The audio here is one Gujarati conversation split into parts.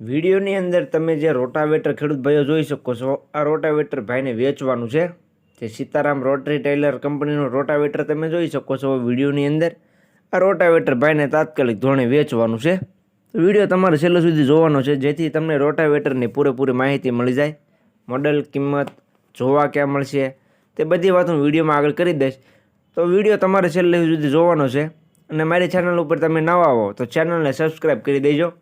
વિડીયોની અંદર તમે જે રોટાવેટર ખેડૂત ભાઈઓ જોઈ શકો છો, આ રોટાવેટર ભાઈને વેચવાનું છે. જે સીતારામ રોટરી ટેલર કંપનીનું રોટાવેટર તમે જોઈ શકો છો વિડીયોની અંદર. આ રોટાવેટર ભાઈને તાત્કાલિક ધોરણે વેચવાનું છે. વીડિયો તમારે છેલ્લો સુધી જોવાનો છે, જેથી તમને રોટાવેટરની પૂરેપૂરી માહિતી મળી જાય. મોડલ, કિંમત, જોવા ક્યાં મળશે, તે બધી વાત હું વિડીયોમાં આગળ કરી દઈશ. તો વીડિયો તમારે છેલ્લે સુધી જોવાનો છે. અને મારી ચેનલ ઉપર તમે નવા આવો તો ચેનલને સબસ્ક્રાઈબ કરી દેજો.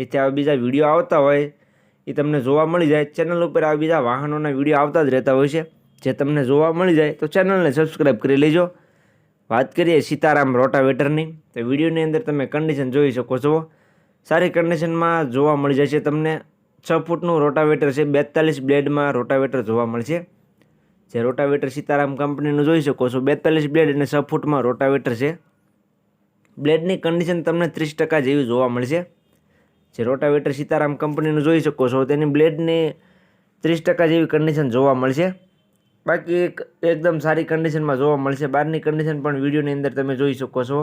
જેથી આવા બીજા વીડિયો આવતા હોય એ તમને જોવા મળી જાય. ચેનલ ઉપર આ બીજા વાહનોના વીડિયો આવતા જ રહેતા હોય છે. જે તમને જોવા મળી જાય તો ચેનલને સબસ્ક્રાઈબ કરી લેજો. વાત કરીએ સીતારામ રોટાવેટરની. તો વિડીયોની અંદર તમે કન્ડિશન જોઈ શકો છો. સારી કન્ડિશનમાં જોવા મળી જાય છે તમને. છ ફૂટનું રોટાવેટર છે. બેતાલીસ બ્લેડમાં રોટાવેટર જોવા મળશે. જે રોટાવેટર સીતારામ કંપનીનું જોઈ શકો છો. બેતાલીસ બ્લેડ અને છ ફૂટમાં રોટાવેટર છે. બ્લેડની કન્ડિશન તમને ત્રીસ ટકા જેવી જોવા મળશે. જે રોટાવેટર સીતારામ કંપનીનું જોઈ શકો છો, તેની બ્લેડની ત્રીસ ટકા જેવી કન્ડિશન જોવા મળશે. બાકી એક એકદમ સારી કન્ડિશનમાં જોવા મળશે. બહારની કન્ડિશન પણ વિડીયોની અંદર તમે જોઈ શકો છો.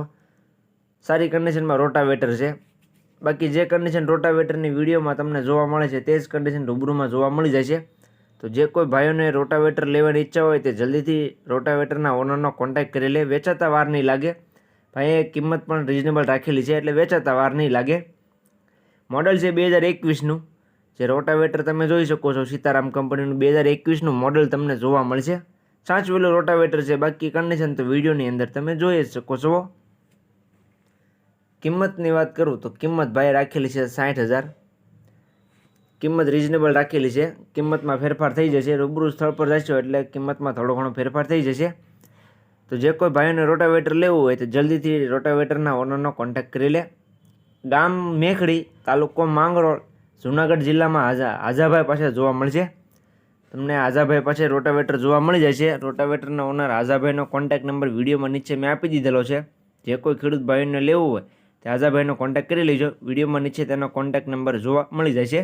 સારી કન્ડિશનમાં રોટાવેટર છે. બાકી જે કન્ડિશન રોટાવેટરની વિડીયોમાં તમને જોવા મળે છે, તે જ કન્ડિશન રૂબરૂમાં જોવા મળી જશે તો જે કોઈ ભાઈઓને રોટાવેટર લેવાની ઈચ્છા હોય, તે જલ્દીથી રોટાવેટરના ઓનરનો કોન્ટેક્ટ કરી લે. વેચાતા વાર નહીં લાગે. ભાઈએ કિંમત પણ રિઝનેબલ રાખેલી છે, એટલે વેચાતા વાર નહીં લાગે. મોડલ છે બે હજાર એકવીસનું. જે રોટાવેટર તમે જોઈ શકો છો, સીતારામ કંપનીનું બે હજાર એકવીસનું મોડલ તમને જોવા મળશે. સાચવેલું રોટાવેટર છે, બાકી કન્ડિશન તો વિડીયોની અંદર તમે જોઈ જ શકો છો. કિંમતની વાત કરું તો કિંમત ભાઈ રાખેલી છે સાઠ હજાર. કિંમત રિઝનેબલ રાખેલી છે. કિંમતમાં ફેરફાર થઈ જશે, રૂબરૂ સ્થળ પર જશો એટલે કિંમતમાં થોડો ઘણો ફેરફાર થઈ જશે. તો જે કોઈ ભાઈઓને રોટાવેટર લેવું હોય તો જલ્દીથી રોટાવેટરના ઓનરનો કોન્ટેક્ટ કરી લે. ગામ મેખડી તાલુકો માંગરોળ, જુનાગઢ જિલ્લામાં હાજા હાજાભાઈ પાસે જોવા મળશે. તમને હાજાભાઈ પાસે રોટાવેટર જોવા મળી જશે રોટાવેટરના ઓનર હાજાભાઈનો કોન્ટેક્ટ નંબર વિડીયોમાં નીચે મેં આપી દીધેલો છે. જે કોઈ ખેડૂત ભાઈઓને લેવું હોય તે હાજાભાઈનો કોન્ટેક્ટ કરી લેજો. વિડીયોમાં નીચે તેનો કોન્ટેક્ટ નંબર જોવા મળી જશે